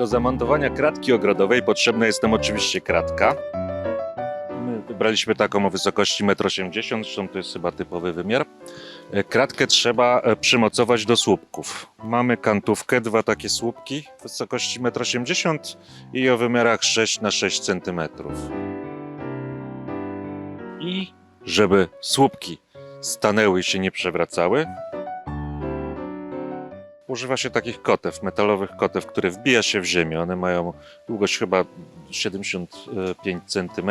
Do zamontowania kratki ogrodowej potrzebna jest nam oczywiście kratka. My wybraliśmy taką o wysokości 1,80 m, zresztą to jest chyba typowy wymiar. E, Kratkę trzeba e, przymocować do słupków. Mamy kantówkę, dwa takie słupki wysokości 1,80 m i o wymiarach 6 na 6 cm. I żeby słupki stanęły i się nie przewracały, używa się takich kotew, metalowych kotew, które wbija się w ziemię. One mają długość chyba 75 cm.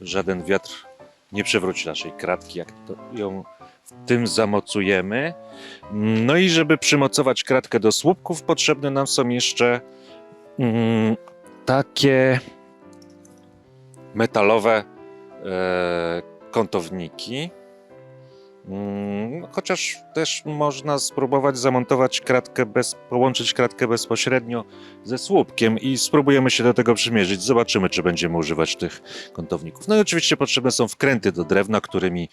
Żaden wiatr nie przewróci naszej kratki, jak ją w tym zamocujemy. No i żeby przymocować kratkę do słupków, potrzebne nam są jeszcze mm, takie metalowe e, kątowniki. Chociaż też można spróbować zamontować kratkę bez, połączyć kratkę bezpośrednio ze słupkiem i spróbujemy się do tego przymierzyć. Zobaczymy, czy będziemy używać tych kątowników. No i oczywiście potrzebne są wkręty do drewna, którymi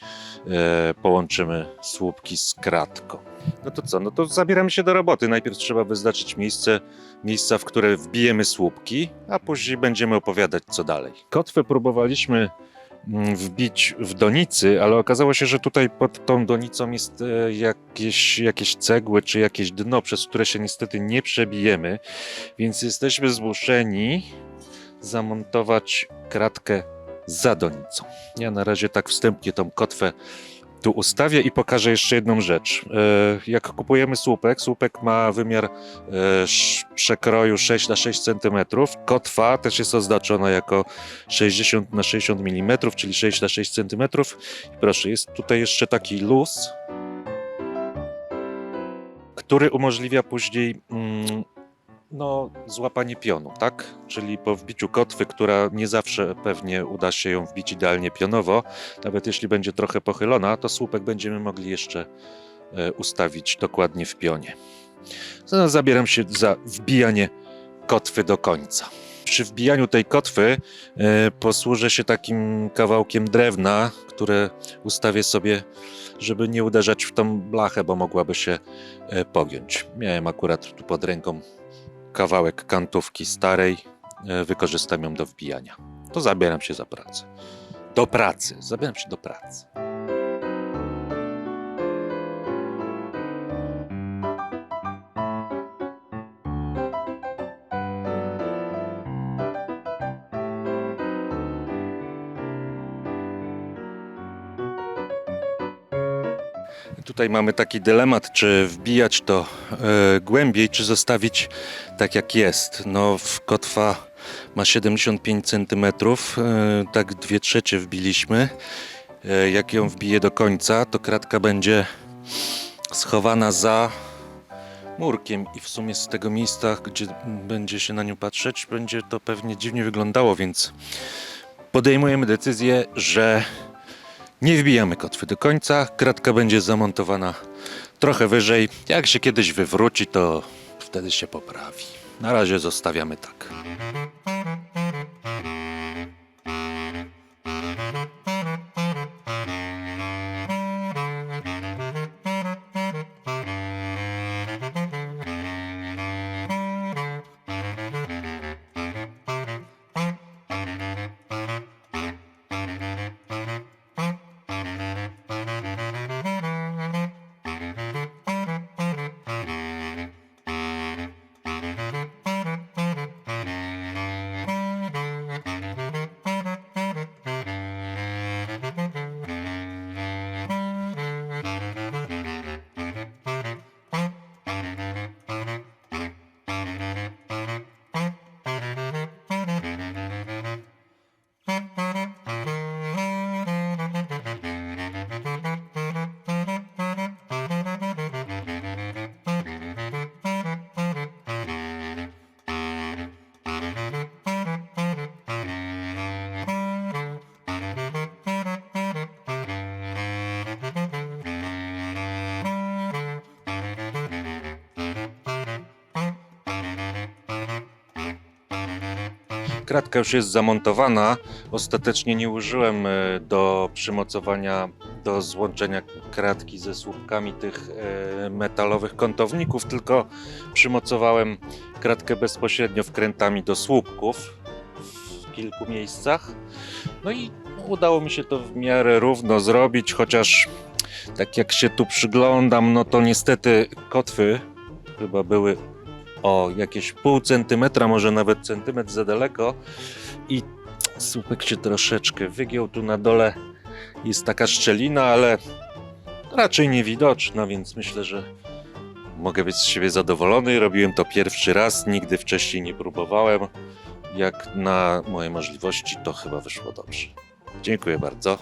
e, połączymy słupki z kratką. No to co? No to zabieramy się do roboty. Najpierw trzeba wyznaczyć miejsce, miejsca, w które wbijemy słupki, a później będziemy opowiadać, co dalej. Kotwę próbowaliśmy wbić w donicy, ale okazało się, że tutaj pod tą donicą jest e, jakieś, jakieś cegły czy jakieś dno, przez które się niestety nie przebijemy, więc jesteśmy zmuszeni zamontować kratkę za donicą. Ja na razie tak wstępnie tą kotwę tu ustawię i pokażę jeszcze jedną rzecz. E, Jak kupujemy słupek, słupek ma wymiar e, przekroju 6 na 6 cm. Kotwa też jest oznaczona jako 60 na 60 mm, czyli 6 na 6 cm. Proszę, jest tutaj jeszcze taki luz, który umożliwia później mm, no, złapanie pionu, tak? Czyli po wbiciu kotwy, która nie zawsze pewnie uda się ją wbić idealnie pionowo, nawet jeśli będzie trochę pochylona, to słupek będziemy mogli jeszcze e, ustawić dokładnie w pionie. Zaraz zabieram się za wbijanie kotwy do końca. Przy wbijaniu tej kotwy e, posłużę się takim kawałkiem drewna, które ustawię sobie, żeby nie uderzać w tą blachę, bo mogłaby się e, pogiąć. Miałem akurat tu pod ręką kawałek kantówki starej, e, wykorzystam ją do wbijania. To zabieram się za pracę. Do pracy, zabieram się do pracy. Tutaj mamy taki dylemat, czy wbijać to e, głębiej, czy zostawić tak jak jest. No, kotwa ma 75 cm, e, tak dwie trzecie wbiliśmy. E, jak ją wbiję do końca, to kratka będzie schowana za murkiem i w sumie z tego miejsca, gdzie będzie się na nią patrzeć, będzie to pewnie dziwnie wyglądało, więc podejmujemy decyzję, że nie wbijamy kotwy do końca, kratka będzie zamontowana trochę wyżej. Jak się kiedyś wywróci, to wtedy się poprawi. Na razie zostawiamy tak. Kratka już jest zamontowana. Ostatecznie nie użyłem e, do przymocowania do złączenia kratki ze słupkami tych e, metalowych kątowników, tylko przymocowałem kratkę bezpośrednio wkrętami do słupków w kilku miejscach. No i udało mi się to w miarę równo zrobić, chociaż tak jak się tu przyglądam, no to niestety kotwy chyba były o jakieś pół centymetra, może nawet centymetr za daleko i słupek się troszeczkę wygiął. Tu na dole jest taka szczelina, ale raczej niewidoczna, więc myślę, że mogę być z siebie zadowolony. Robiłem to pierwszy raz, nigdy wcześniej nie próbowałem. Jak na moje możliwości, to chyba wyszło dobrze. Dziękuję bardzo.